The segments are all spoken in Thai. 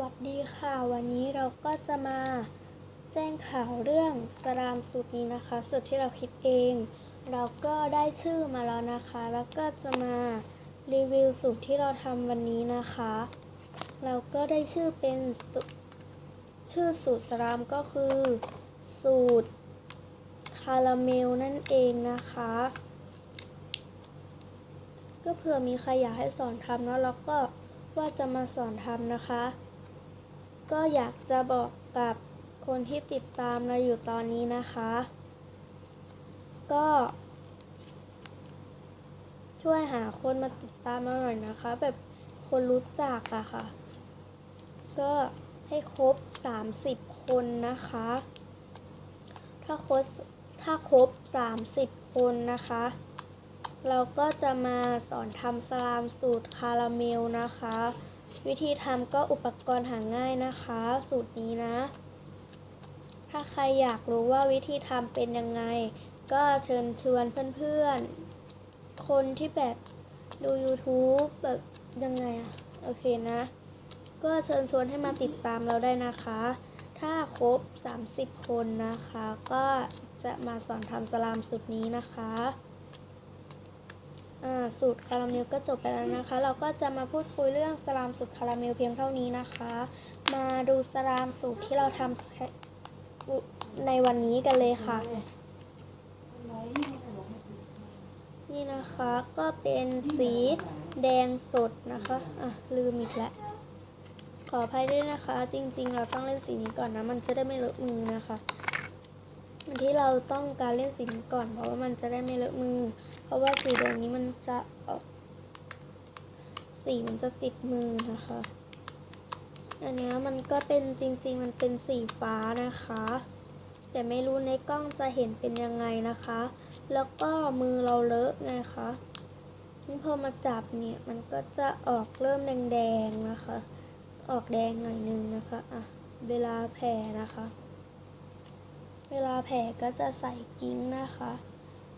วัสดีค่ะ วันนี้เราก็จะมาแจ้งข่าวเรื่องสลามสูตรนี้นะคะ สูตรที่เราคิดเอง เราก็ได้ชื่อมาแล้วนะคะ แล้วก็จะมารีวิวสูตรที่เราทำวันนี้นะคะ เราก็ได้ชื่อเป็นชื่อสูตรสลามก็คือ สูตรคาราเมลนั่นเองนะคะ ก็เผื่อมีใครอยากให้สอนทำเนาะแล้วก็ว่าจะมาสอนทำนะคะ ก็อยากจะบอกกับคนที่ติดตามเราอยู่ตอนนี้นะคะ ก็ ช่วยหาคนมาติดตามเราหน่อยนะคะ แบบคนรู้จักอะค่ะ ก็ให้ครบ 30 คนนะคะ ถ้าครบถ้าครบ 30 คนนะคะ เราก็จะมาสอนทำสลามสูตรคาราเมลนะคะ วิธีทำก็อุปกรณ์หาง่ายนะคะ สูตรนี้นะ ถ้าใครอยากรู้ว่าวิธีทำเป็นยังไง ก็เชิญชวนเพื่อนๆ คนที่แบบดู YouTube แบบยังไงอะโอเคนะ ก็เชิญชวนให้มาติดตามเราได้นะคะ ถ้าครบ 30 คนนะคะ ก็จะมาสอนทำสลามสูตรนี้นะคะ สูตรคาราเมลก็จบไปแล้วนะคะ เราก็จะมาพูดคุยเรื่องสลามสูตรคาราเมลเพียงเท่านี้นะคะ มาดูสลามสูตรที่เราทำในวันนี้กันเลยค่ะ นี่นะคะก็เป็นสีแดงสดนะคะ อะ ลืมอีกแล้วขออภัยด้วยนะคะ จริงๆ เราต้องเล่นสีนี้ก่อนนะ มันจะได้ไม่เลอะมือนะคะที่เราต้องการเล่นสีนี้ก่อนเพราะว่ามันจะได้ไม่เลอะมือ ราะว่าสีแดงนี้มันจะออกสีมันจะติดมือนะคะ อันนี้มันก็เป็นจริง ๆ มันเป็นสีฟ้านะคะ แต่ไม่รู้ในกล้องจะเห็นเป็นยังไงนะคะ แล้วก็มือเราเลอะไงคะนี่พอมาจับเนี่ยมันก็จะออกเริ่มแดงๆนะคะ ออกแดงหน่อยนึงนะคะอะเวลาแผ่นะคะ เวลาแผ่ก็จะใส่กิ้งนะคะ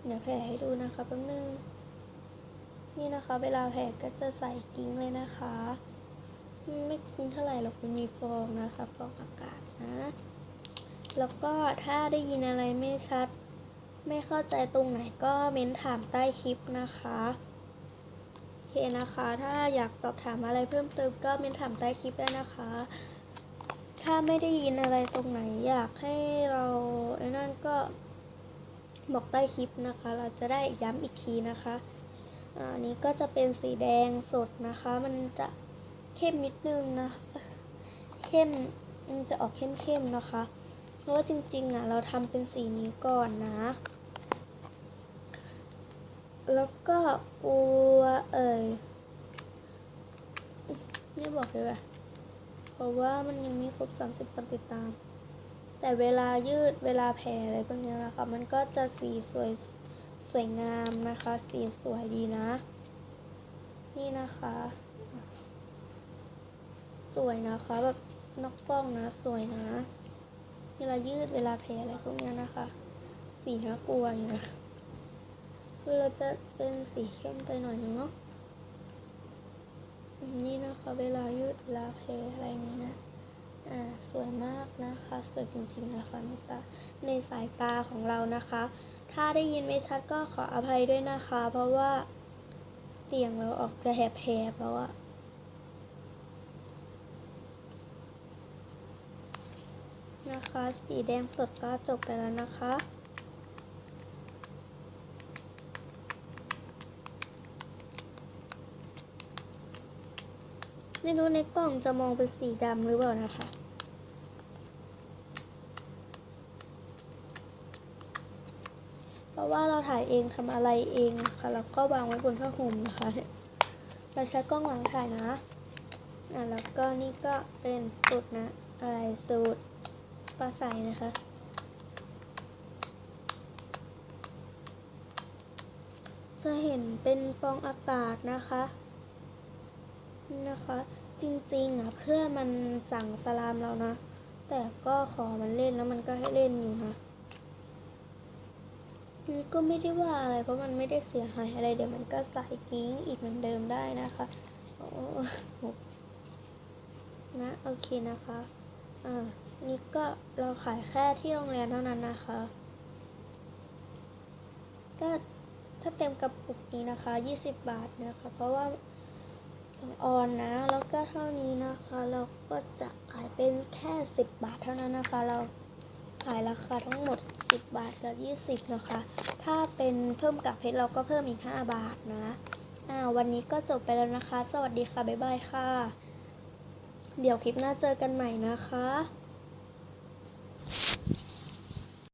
เดี๋ยวแผ่ให้ดูนะคะแป๊บนึงนี่นะคะ เวลาแผ่ก็จะใส่กิ้งเลยนะคะไม่กิ้งเท่าไหร่หรอกมันมีฟองนะคะฟองอากาศนะ แล้วก็ถ้าได้ยินอะไรไม่ชัด ไม่เข้าใจตรงไหนก็เม้นถามใต้คลิปนะคะโอเคนะคะ ถ้าอยากสอบถามอะไรเพิ่มเติมก็เม้นถามใต้คลิปได้นะคะ ถ้าไม่ได้ยินอะไรตรงไหนอยากให้เราไอ้นั่นก็ บอกใต้คลิปนะคะ เราจะได้ย้ำอีกทีนะคะอันนี้ก็จะเป็นสีแดงสดนะคะ มันจะเข้มนิดนึงนะ เข้มมันจะออกเข้มๆนะคะ เพราะว่าจริงๆอะเราทำเป็นสีนี้ก่อนนะ แล้วก็อัวเอ่ยไม่บอกเลยว่ะเพราะว่ามันยังไม่ครบ 30คนติดตาม แต่เวลายืดเวลาแผ่อะไรพวกนี้นะคะ มันก็จะสีสวยสวยงามนะคะ สีสวยดีนะ นี่นะคะ สวยนะคะแบบนอกกล้องนะ สวยนะ เวลายืดเวลาแผ่อะไรพวกนี้นะคะ สีน่ากลัวอยู่นะคือเราจะเป็นสีเข้มไปหน่อยนึงเนาะนี่นะคะ เวลายืดเวลาแผ่อะไรนี้นะ อ่าสวยมากนะคะ สวยจริงๆนะคะในตาในสายตาของเรานะคะ ถ้าได้ยินไม่ชัดก็ขออภัยด้วยนะคะ เพราะว่าเสียงเราออกจะแหบๆแล้วอะนะคะ สีแดงสดก็จบไปแล้วนะคะ ไม่รู้ในกล้องจะมองเป็นสีดำหรือเปล่านะคะ เพราะว่าเราถ่ายเองทำอะไรเองนะคะแล้วก็วางไว้บนผ้าห่มนะคะเนี่ยเราใช้กล้องหลังถ่ายนะอะแล้วก็นี่ก็เป็นสูตรนะ อะไรสูตรปลาใสนะคะจะเห็นเป็นฟองอากาศนะคะ นะคะ จริงๆอะเพื่อนมันสั่งสลามเรานะ แต่ก็ขอมันเล่นแล้วมันก็ให้เล่นอยู่นะก็ไม่ได้ว่าอะไรเพราะมันไม่ได้เสียหายอะไรเดี๋ยวมันก็ใส่กิ้งอีกเหมือนเดิมได้นะคะโอ้นะโอเคนะคะอ่านี่ก็เราขายแค่ที่โรงเรียนเท่านั้นนะคะก็ถ้าเต็มกระปุกนี้นะคะ 20 บาทนะคะ เพราะว่า สองออนนะ แล้วก็เท่านี้นะคะ เราก็จะขายเป็นแค่ 10 บาทเท่านั้นนะคะ เราขายราคาทั้งหมด 10 บาทกับ 20 นะคะ ถ้าเป็นเพิ่มกับเพชรเราก็เพิ่มอีก 5 บาทนะอ่าวันนี้ก็จบไปแล้วนะคะ สวัสดีค่ะ บ๊ายบายค่ะ เดี๋ยวคลิปหน้าเจอกันใหม่นะคะ